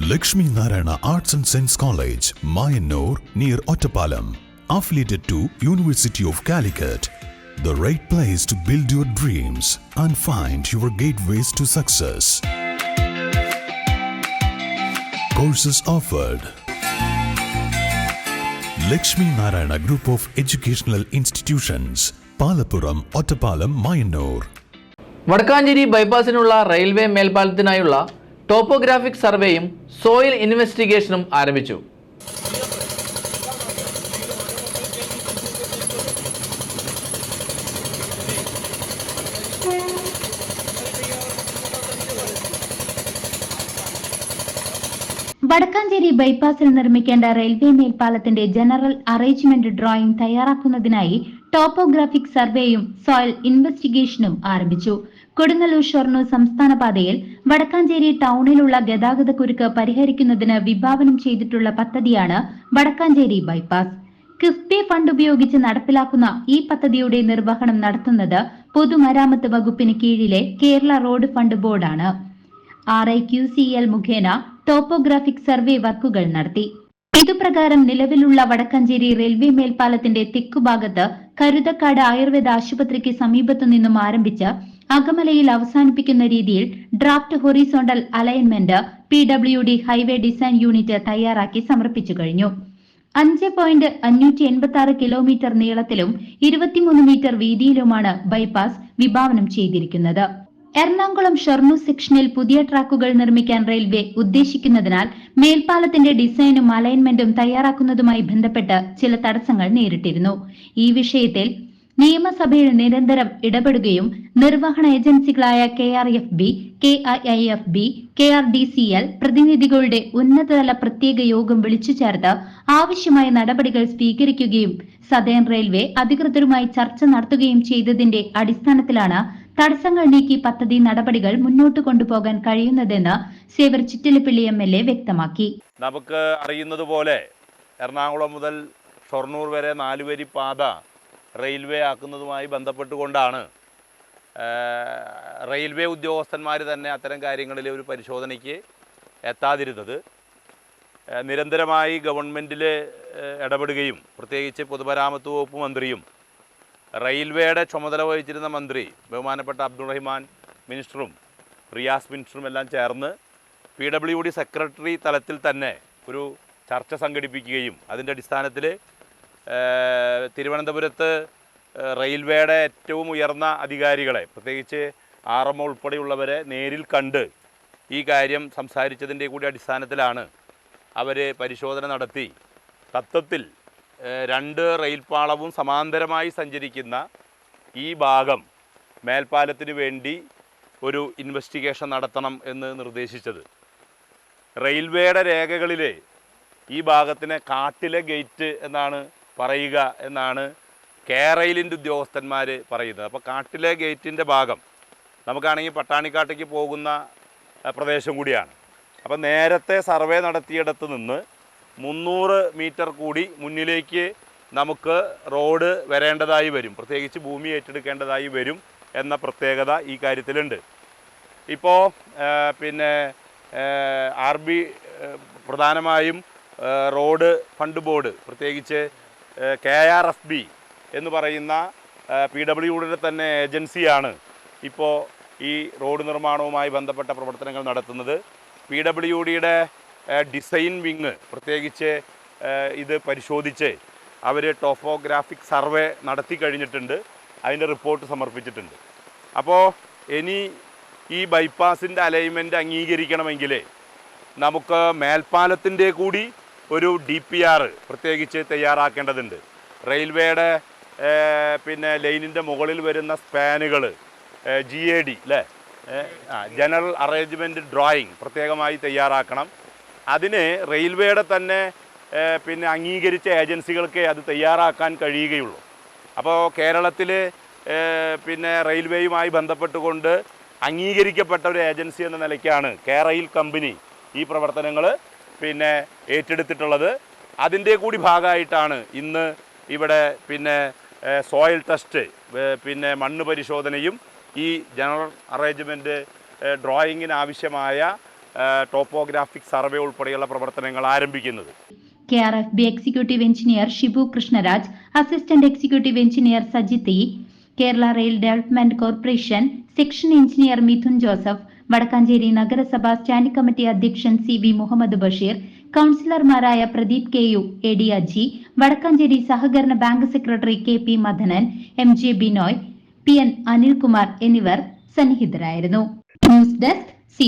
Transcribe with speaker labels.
Speaker 1: Lakshmi Narayana Arts and Science College, Mayanur, near Ottapalam. Affiliated to University of Calicut. The right place to build your dreams and find your gateways to success. Courses offered. Lakshmi Narayana Group of Educational Institutions, Palapuram, Ottapalam, Mayanur.
Speaker 2: Vadakkanchery ബൈപ്പാസിനുള്ള railway മേൽപ്പാലത്തിനായുള്ള topographic സർവേയും soil ഇൻവെസ്റ്റിഗേഷനും ആരംഭിച്ചു.
Speaker 3: വടക്കാഞ്ചേരി ബൈപ്പാസിൽ നിർമ്മിക്കേണ്ട railway മേൽപ്പാലത്തിന്റെ general arrangement drawing തയ്യാറാക്കുന്നതിനായി topographic സർവേയും soil ഇൻവെസ്റ്റിഗേഷനും ആരംഭിച്ചു. കൊടുങ്ങല്ലൂർ ഷൊർണൂർ സംസ്ഥാന പാതയിൽ വടക്കാഞ്ചേരി ടൗണിലുള്ള ഗതാഗതക്കുരുക്ക് പരിഹരിക്കുന്നതിന് വിഭാവനം ചെയ്തിട്ടുള്ള പദ്ധതിയാണ് വടക്കാഞ്ചേരി ബൈപ്പാസ്. കിഫ്ബി ഫണ്ട് ഉപയോഗിച്ച് നടപ്പിലാക്കുന്ന ഈ പദ്ധതിയുടെ നിർവഹണം നടത്തുന്നത് പൊതുമരാമത്ത് വകുപ്പിന് കീഴിലെ കേരള റോഡ് ഫണ്ട് ബോർഡാണ്. R I Q C L മുഖേന ടോപ്പോഗ്രാഫിക് സർവേ വർക്കുകൾ നടത്തി. ഇതുപ്രകാരം നിലവിലുള്ള വടക്കഞ്ചേരി റെയിൽവേ മേൽപ്പാലത്തിന്റെ തെക്കുഭാഗത്ത് കരുതക്കാട് ആയുർവേദ ആശുപത്രിക്ക് സമീപത്തു നിന്നും ആരംഭിച്ച് അകമലയിൽ അവസാനിപ്പിക്കുന്ന രീതിയിൽ draft horizontal alignment P W D highway design unit തയ്യാറാക്കി സമർപ്പിച്ചു കഴിഞ്ഞു. അഞ്ച് പോയിന്റ് അഞ്ഞൂറ്റി എൺപത്തി ആറ് കിലോമീറ്റർ നീളത്തിലും ഇരുപത്തിമൂന്ന് മീറ്റർ വീതിയിലുമാണ് ബൈപ്പാസ് വിഭാവനം ചെയ്തിരിക്കുന്നത്. എറണാകുളം ഷൊർണൂർ സെക്ഷനിൽ പുതിയ ട്രാക്കുകൾ നിർമ്മിക്കാൻ റെയിൽവേ ഉദ്ദേശിക്കുന്നതിനാൽ മേൽപ്പാലത്തിന്റെ ഡിസൈനും അലൈൻമെന്റും തയ്യാറാക്കുന്നതുമായി ബന്ധപ്പെട്ട് ചില തടസ്സങ്ങൾ നേരിട്ടിരുന്നു. ഈ വിഷയത്തിൽ നിയമസഭയിൽ നിരന്തരം ഇടപെടുകയും നിർവഹണ ഏജൻസികളായ K R F B K I I F B K R D C L പ്രതിനിധികളുടെ ഉന്നതതല പ്രത്യേക യോഗം വിളിച്ചു ചേർത്ത് ആവശ്യമായ നടപടികൾ സ്വീകരിക്കുകയും സദേൺ റെയിൽവേ അധികൃതരുമായി ചർച്ച നടത്തുകയും ചെയ്തതിന്റെ അടിസ്ഥാനത്തിലാണ് തടസ്സങ്ങൾ നീക്കി പദ്ധതി നടപടികൾ മുന്നോട്ട് കൊണ്ടുപോകാൻ കഴിയുന്നതെന്ന് Xavier Chittilappilly M L A വ്യക്തമാക്കി.
Speaker 4: നമുക്ക് അറിയുന്നത് പോലെ എറണാകുളം മുതൽ ഷൊർണൂർ വരെ നാലുവരി പാത റെയിൽവേ ആക്കുന്നതുമായി ബന്ധപ്പെട്ടുകൊണ്ടാണ് റെയിൽവേ ഉദ്യോഗസ്ഥന്മാർ തന്നെ അത്തരം കാര്യങ്ങളിൽ ഒരു പരിശോധനയ്ക്ക് എത്താതിരുന്നത്. നിരന്തരമായി ഗവൺമെന്റിൽ ഇടപെടുകയും പ്രത്യേകിച്ച് പൊതുമരാമത്ത് വകുപ്പ് മന്ത്രിയും റെയിൽവേയുടെ ചുമതല വഹിച്ചിരുന്ന മന്ത്രി ബഹുമാനപ്പെട്ട അബ്ദുൾ റഹ്മാൻ മിനിസ്റ്ററും റിയാസ് മിനിസ്റ്ററും എല്ലാം ചേർന്ന് പി ഡബ്ല്യു ഡി സെക്രട്ടറി തലത്തിൽ തന്നെ ഒരു ചർച്ച സംഘടിപ്പിക്കുകയും അതിന്റെ അടിസ്ഥാനത്തിൽ തിരുവനന്തപുരത്ത് റെയിൽവേയുടെ ഏറ്റവും ഉയർന്ന അധികാരികളെ പ്രത്യേകിച്ച് ആർ എം ഉൾപ്പെടെയുള്ളവരെ നേരിൽ കണ്ട് ഈ കാര്യം സംസാരിച്ചതിന്റെ കൂടി അടിസ്ഥാനത്തിലാണ് അവർ പരിശോധന നടത്തി. തത്വത്തിൽ രണ്ട് റെയിൽപാളവും സമാന്തരമായി സഞ്ചരിക്കുന്ന ഈ ഭാഗം മേൽപ്പാലത്തിന് വേണ്ടി ഒരു ഇൻവെസ്റ്റിഗേഷൻ നടത്തണം എന്ന് നിർദ്ദേശിച്ചത്. റെയിൽവേയുടെ രേഖകളിലെ ഈ ഭാഗത്തിനെ കാട്ടിലെ ഗേറ്റ് എന്നാണ് പറയുക എന്നാണ് കേരയിലിന്റെ ഉദ്യോഗസ്ഥന്മാർ പറയുന്നത്. അപ്പോൾ കാട്ടിലെ ഗേറ്റിന്റെ ഭാഗം നമുക്കാണെങ്കിൽ പട്ടാണിക്കാട്ടേക്ക് പോകുന്ന പ്രദേശം കൂടിയാണ്. അപ്പോൾ നേരത്തെ സർവേ നടത്തിയിടത്ത് നിന്ന് മുന്നൂറ് മീറ്റർ കൂടി മുന്നിലേക്ക് നമുക്ക് റോഡ് വരേണ്ടതായി വരും. പ്രത്യേകിച്ച് ഭൂമി ഏറ്റെടുക്കേണ്ടതായി വരും എന്ന പ്രത്യേകത ഈ കാര്യത്തിലുണ്ട്. ഇപ്പോൾ പിന്നെ ആർ ബി പ്രധാനമായും റോഡ് ഫണ്ട് ബോർഡ് പ്രത്യേകിച്ച് കെ ആർ എഫ് ബി എന്ന് പറയുന്ന പി ഡബ്ല്യു ഡിയുടെ തന്നെ ഏജൻസിയാണ് ഇപ്പോൾ ഈ റോഡ് നിർമ്മാണവുമായി ബന്ധപ്പെട്ട പ്രവർത്തനങ്ങൾ നടത്തുന്നത്. പി ഡബ്ല്യു ഡിയുടെ ഡിസൈൻ വിങ് പ്രത്യേകിച്ച് ഇത് പരിശോധിച്ച് അവർ ടോപ്പോഗ്രാഫിക് സർവേ നടത്തി കഴിഞ്ഞിട്ടുണ്ട്. അതിന്റെ റിപ്പോർട്ട് സമർപ്പിച്ചിട്ടുണ്ട്. അപ്പോൾ ഇനി ഈ ബൈപ്പാസിന്റെ അലൈൻമെന്റ് അംഗീകരിക്കണമെങ്കിൽ നമുക്ക് മേൽപ്പാലത്തിന്റെ കൂടി ഒരു ഡി പി ആർ പ്രത്യേകിച്ച് തയ്യാറാക്കേണ്ടതുണ്ട്. റെയിൽവേയുടെ പിന്നെ ലൈനിന്റെ മുകളിൽ വരുന്ന സ്പാനുകൾ ജി എ ഡി അല്ലേ ആ ജനറൽ അറേഞ്ച്മെന്റ് ഡ്രോയിങ് പ്രത്യേകമായി തയ്യാറാക്കണം. അതിന് റെയിൽവേയുടെ തന്നെ പിന്നെ അംഗീകരിച്ച ഏജൻസികൾക്ക് അത് തയ്യാറാക്കാൻ കഴിയുകയുള്ളൂ. അപ്പോൾ കേരളത്തിൽ പിന്നെ റെയിൽവേയുമായി ബന്ധപ്പെട്ടുകൊണ്ട് അംഗീകരിക്കപ്പെട്ട ഒരു ഏജൻസി എന്ന നിലയ്ക്കാണ് കേരയിൽ കമ്പനി ഈ പ്രവർത്തനങ്ങൾ പിന്നെ ഏറ്റെടുത്തിട്ടുള്ളത്. അതിന്റെ കൂടി ഭാഗമായിട്ടാണ് ഇന്ന് ഇവിടെ പിന്നെ സോയിൽ ടെസ്റ്റ് പിന്നെ മണ്ണ് പരിശോധനയും ഈ ജനറൽ അറേഞ്ച്മെന്റ് ഡ്രോയിങ്ങിന് ആവശ്യമായ ടോപ്പോഗ്രാഫിക് സർവേ ഉൾപ്പെടെയുള്ള പ്രവർത്തനങ്ങൾ ആരംഭിക്കുന്നത്.
Speaker 3: K R F B executive engineer Shibu Krishnaraj assistant executive engineer സജിത്തി Kerala rail development corporation section engineer Mithun Joseph Vadakkancheri നഗരസഭ സ്റ്റാൻഡിംഗ് കമ്മിറ്റി അധ്യക്ഷൻ C V Muhammad Basheer കൌൺസിലർമാരായ Pradeep K U A D Aji Vadakkancheri സഹകരണ bank secretary K P Madanan M J Binoy P N Anilkumar എന്നിവർ സന്നിഹിതരായിരുന്നു. News desk C